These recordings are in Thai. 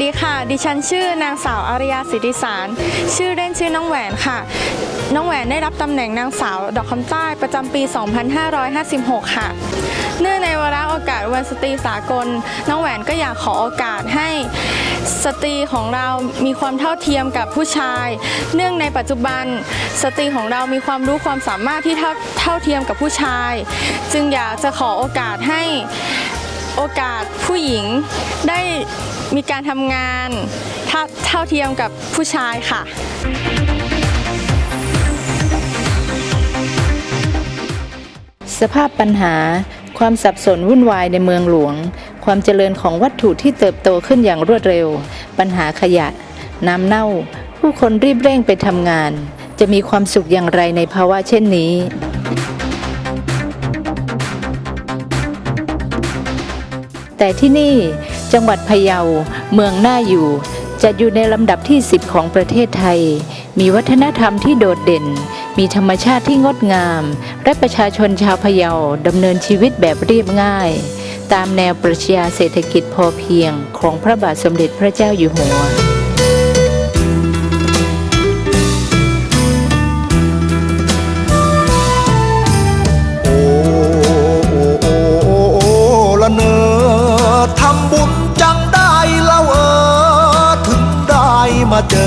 ดิฉันชื่อนางสาวอาริยาสิทธิสาร ชื่อเล่นชื่อน้องแหวนค่ะ น้องแหวนได้รับตำแหน่งนางสาวดอกคำใต้ประจำปี 2556 ค่ะ เนื่องในวาระโอกาสวันสตรีสากล น้องแหวนก็อยากขอโอกาสให้สตรีของเรามีความเท่าเทียมกับผู้ชาย เนื่องในปัจจุบัน สตรีของเรามีความรู้ความสามารถที่เท่าเท่าเทียมกับผู้ชาย จึงอยากจะขอโอกาสให้โอกาสผู้หญิงได้ มีการทำงานเท่าเท่าเทียมกับผู้ชายค่ะสภาพปัญหา ความสับสนวุ่นวายในเมืองหลวง ความเจริญของวัตถุที่เติบโตขึ้นอย่างรวดเร็ว ปัญหาขยะ น้ำเน่า ผู้คนรีบเร่งไปทำงาน จะมีความสุขอย่างไรในภาวะเช่นนี้ แต่ที่นี่ จังหวัดพะเยา เมืองน่าอยู่จะอยู่ในลำดับที่ 10 ของประเทศไทย มีวัฒนธรรมที่โดดเด่น มีธรรมชาติที่งดงาม และประชาชนชาวพะเยาดำเนินชีวิตแบบเรียบง่าย ตามแนวปรัชญาเศรษฐกิจพอเพียงของพระบาทสมเด็จพระเจ้าอยู่หัว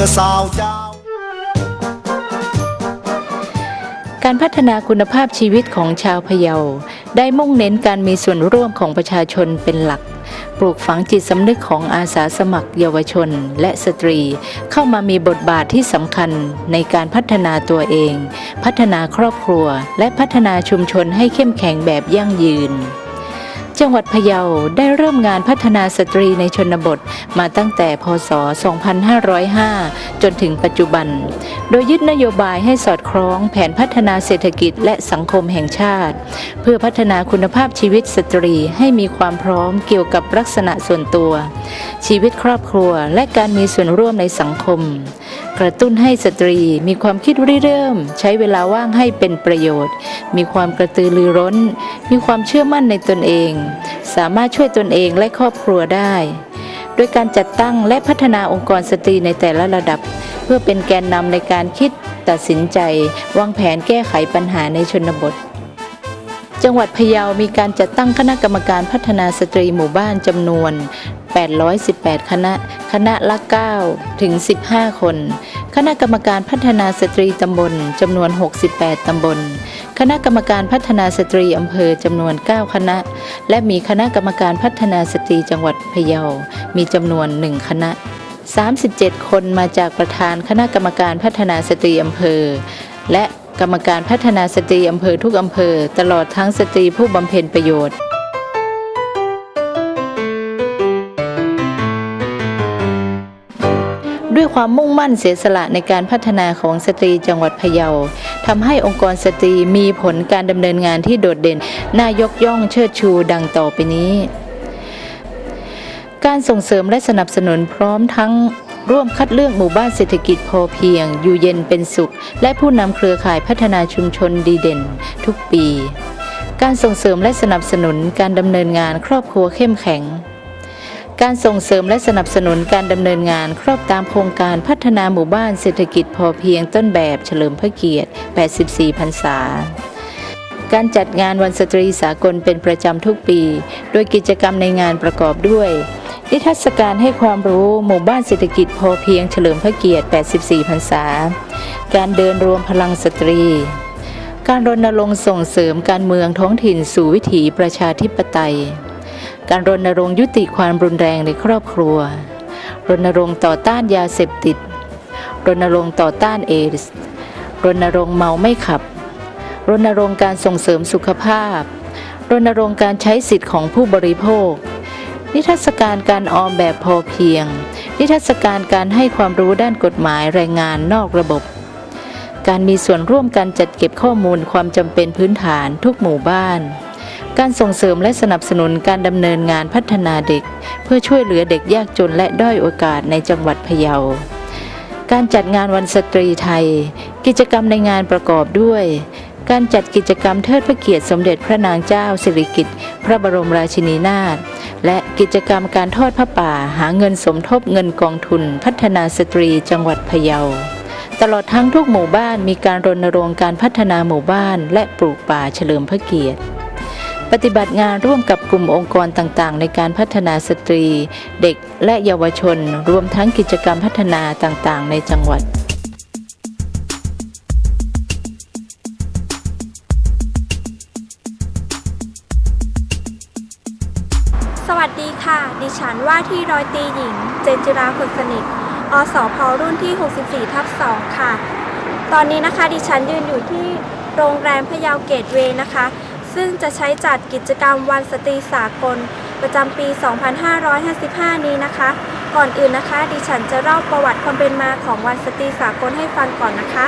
อสาวเจ้า การพัฒนาคุณภาพชีวิตของชาวพะเยา ได้มุ่งเน้นการมีส่วนร่วมของประชาชนเป็นหลัก ปลูกฝังจิตสำนึกของอาสาสมัครเยาวชนและสตรี เข้ามามีบทบาทที่สำคัญในการพัฒนาตัวเอง พัฒนาครอบครัว และพัฒนาชุมชนให้เข้มแข็งแบบยั่งยืน จังหวัดพะเยาได้เริ่มงานพัฒนาสตรีในชนบทมาตั้งแต่พศ 2505 จนถึงปัจจุบัน โดยยึดนโยบายให้สอดคล้องแผนพัฒนาเศรษฐกิจและสังคมแห่งชาติ เพื่อพัฒนาคุณภาพชีวิตสตรีให้มีความพร้อมเกี่ยวกับลักษณะส่วนตัว ชีวิตครอบครัวและการมีส่วนร่วมในสังคม กระตุ้นให้สตรีมีความคิดริเริ่ม ใช้เวลาว่างให้เป็นประโยชน์ มีความกระตือรือร้น มีความเชื่อมั่นในตนเอง สามารถช่วยตนเองและครอบครัวได้ โดยการจัดตั้งและพัฒนาองค์กรสตรีในแต่ละระดับ เพื่อเป็นแกนนำในการคิดตัดสินใจ วางแผนแก้ไขปัญหาในชนบทจังหวัดพะเยามีการจัดตั้งคณะกรรมการพัฒนาสตรีหมู่บ้านจำนวน 818 คณะ คณะละ 9 ถึง 15 คน คณะกรรมการพัฒนาสตรีตำบลจำนวน 68 ตำบล คณะกรรมการพัฒนาสตรีอำเภอจำนวน 9 คณะ และมีคณะกรรมการพัฒนาสตรีจังหวัดพะเยา มีจำนวน 1 คณะ 37 คนมาจากประธานคณะกรรมการพัฒนาสตรีอำเภอ และกรรมการพัฒนาสตรีอำเภอทุกอำเภอ ตลอดทั้งสตรีผู้บำเพ็ญประโยชน์ ด้วยความมุ่งมั่นเสียสละในการพัฒนาของสตรีจังหวัดพะเยาทำให้องค์กรสตรีมีผลการดำเนินงานที่โดดเด่นน่ายกย่องเชิดชูดังต่อไปนี้ การส่งเสริมและสนับสนุนพร้อมทั้งร่วมคัดเลือกหมู่บ้านเศรษฐกิจพอเพียง อยู่เย็นเป็นสุข และผู้นำเครือข่ายพัฒนาชุมชนดีเด่น ทุกปี การส่งเสริมและสนับสนุนการดำเนินงานครอบครัวเข้มแข็ง การส่งเสริมและสนับสนุนการดำเนินงานครอบตามโครงการพัฒนาหมู่บ้านเศรษฐกิจพอเพียงต้นแบบเฉลิมพระเกียรติ 84 พรรษา การจัดงานวันสตรีสากลเป็นประจำทุกปี โดยกิจกรรมในงานประกอบด้วย นิทรรศการให้ความรู้หมู่บ้านเศรษฐกิจพอเพียงเฉลิมพระเกียรติ 84 พรรษา การเดินรวมพลังสตรีการรณรงค์ส่งเสริมการเมืองท้องถิ่นสู่วิถีประชาธิปไตย การรณรงค์ยุติความรุนแรงในครอบครัว รณรงค์ต่อต้านยาเสพติด รณรงค์ต่อต้านเอดส์รณรงค์เมาไม่ขับ รณรงค์การส่งเสริมสุขภาพ รณรงค์การใช้สิทธิ์ของผู้บริโภค นิทรรศการการออมแบบพอเพียง นิทรรศการการให้ความรู้ด้านกฎหมายแรงงานนอกระบบการมีส่วนร่วมการจัดเก็บข้อมูลความจำเป็นพื้นฐานทุกหมู่บ้าน การส่งเสริมและสนับสนุนการดำเนินงานพัฒนาเด็ก เพื่อช่วยเหลือเด็กยากจนและด้อยโอกาสในจังหวัดพะเยา การจัดงานวันสตรีไทย กิจกรรมในงานประกอบด้วย การจัดกิจกรรมเทิดพระเกียรติสมเด็จพระนางเจ้าสิริกิติ์พระบรมราชินีนาถและกิจกรรมการทอดพระป่าหาเงินสมทบเงินกองทุน พัฒนาสตรีจังหวัดพะเยา ตลอดทั้งทุกหมู่บ้านมีการรณรงค์การพัฒนาหมู่บ้าน และปลูกป่าเฉลิมพระเกียรติ ปฏิบัติงานร่วมกับกลุ่มองค์กรต่างๆ ในการพัฒนาสตรี เด็กและเยาวชน รวมทั้งกิจกรรมพัฒนาต่างๆ ในจังหวัดสวัสดีค่ะ ดิฉันว่าที่ร้อยตีหญิง เจนจิราฝึกสนิท อสพรุ่นที่ 64 ทับ 2 ค่ะ ตอนนี้นะคะดิฉันยืนอยู่ที่โรงแรมพยาวเกตเวย์นะคะ ซึ่งจะใช้จัดกิจกรรมวันสตรีสากล ประจำปี 2555 นี้นะคะ ก่อนอื่นนะคะ ดิฉันจะเล่าประวัติความเป็นมาของวันสตรีสากลให้ฟังก่อนนะคะ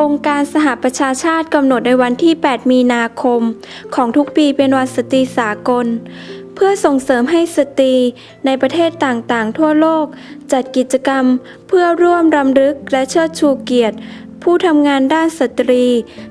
องค์การสหประชาชาติกำหนดในวันที่ 8 มีนาคม ของทุกปีเป็นวันสตรีสากล เพื่อส่งเสริมให้สตรีในประเทศต่างๆ ทั่วโลก จัดกิจกรรมเพื่อร่วมรำลึกและเชิดชูเกียรติ ผู้ทำงานด้านสตรี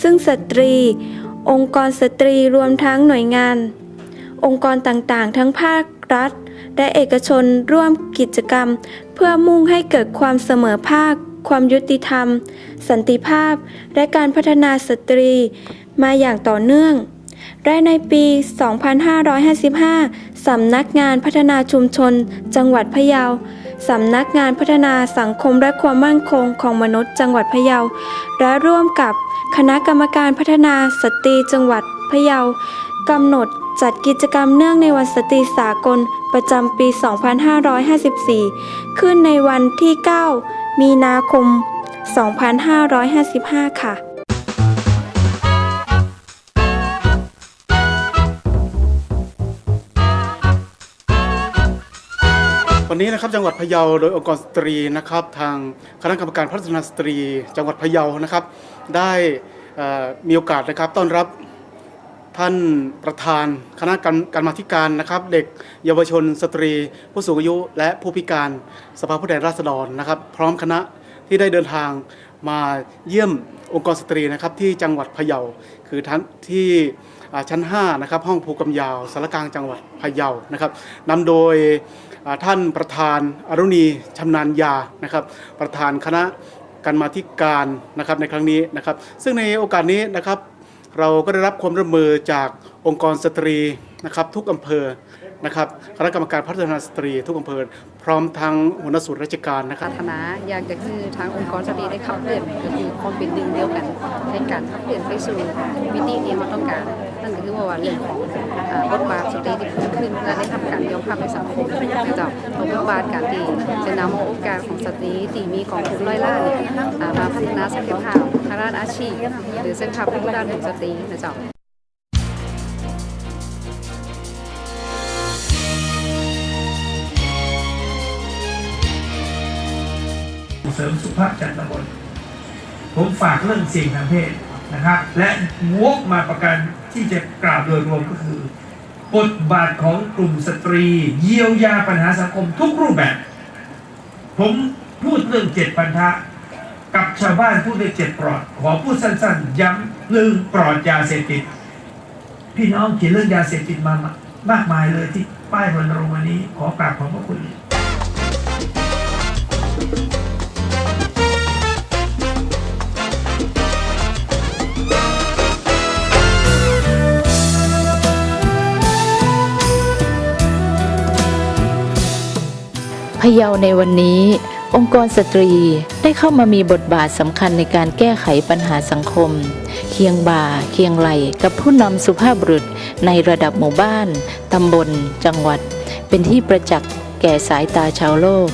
ซึ่งสตรี องค์กรสตรีรวมทั้งหน่วยงาน องค์กรต่างๆ ทั้งภาครัฐ และเอกชนร่วมกิจกรรม เพื่อมุ่งให้เกิดความเสมอภาค ความยุติธรรม สันติภาพ และการพัฒนาสตรี มาอย่างต่อเนื่องและในปี 2555 สำนักงานพัฒนาชุมชน จังหวัดพะเยา สำนักงานพัฒนาสังคมและความมั่นคงของมนุษย์จังหวัดพะเยา และร่วมกับ คณะกรรมการพัฒนาสตรีจังหวัดพะเยากำหนดจัดกิจกรรมเนื่องในวันสตรีสากลประจำปี 2554 ขึ้นในวันที่ 9 มีนาคม 2555 ค่ะ นี้นะครับจังหวัดพะเยาโดยองค์กรสตรีนะครับ ทางคณะกรรมการพัฒนาสตรี จังหวัดพะเยานะครับ ได้มีโอกาสนะครับต้อนรับท่านประธานคณะกรรมการมาธิการนะครับ เด็กเยาวชนสตรี ผู้สูงอายุ และผู้พิการสภาผู้แทนราษฎรนะครับ พร้อมคณะที่ได้เดินทางมาเยี่ยมองค์กรสตรีนะครับที่จังหวัดพะเยาคือท่านที่ ชั้น5นะครับห้องภูกำยาวสารกลางจังหวัดพะเยานะครับนำโดยท่านประธานอรุณีชำนาญยานะครับ ประธานคณะการมาธิการนะครับในครั้งนี้นะครับ ซึ่งในโอกาสนี้นะครับ เราก็ได้รับความร่วมมือจากองค์กรสตรีนะครับ ทุกอำเภอนะครับคณะกรรมการพัฒนาสตรีทุกอำเภอพร้อมทั้งหัวหน้าส่วนราชการนะครับรารถนาอยากจะคือทางองค์กรสตรีได้ขับเคลื่อนก็คือความเป็นหนึ่งเดียวกันในการขับเคลื่อนไปสู่มิติที่เราต้องการ ว่าเรื่องของบทบาทสตรีที่เพิ่มขึ้นและได้ทำการยอมรับในสังคมนะจ้าเอาบทบาทการที่จะนำเอาโอกาสของสตรีที่มีกองทุนร้อยล้านเนี่ยอ่ามาพัฒนาศักยภาพทางด้านอาชีพ หรือเส้นทางทางด้านของสตรีนะจ้าเสริมสุภาพจันทร์ตำบลผมฝากเรื่องสี่งทางเพศ นะครับและวกมาประกันที่จะกล่าวโดยรวมก็คือบทบาทของกลุ่มสตรี เยียวยาปัญหาสังคมทุกรูปแบบ ผมพูดเรื่องเจ็ดพันธะกับชาวบ้านพูดเรื่องเจ็ดปลอด ขอพูดสั้นๆ ย้ำเรื่องปลอดยาเสพติด พี่น้องเขียนเรื่องยาเสพติดมามากมายเลยที่ป้ายรณรงค์วันนี้ขอกราบขอบพระคุณ พะเยาในวันนี้ องค์กรสตรีได้เข้ามามีบทบาทสำคัญในการแก้ไขปัญหาสังคม เคียงบ่า เคียงไหลกับผู้นำสุภาพบุรุษในระดับหมู่บ้าน ตำบล จังหวัด เป็นที่ประจักษ์แก่สายตาชาวโลก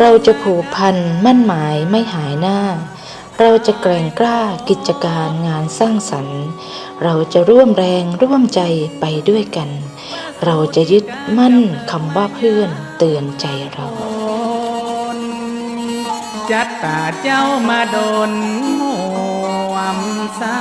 เราจะผูกพันมั่นหมายไม่หายหน้า เราจะแกร่งกล้ากิจการงานสร้างสรรค์ เราจะร่วมแรงร่วมใจไปด้วยกัน เราจะยึดมั่นคำว่าเพื่อนเตือนใจเรา จัดตาเจ้ามาโดนห่วมสา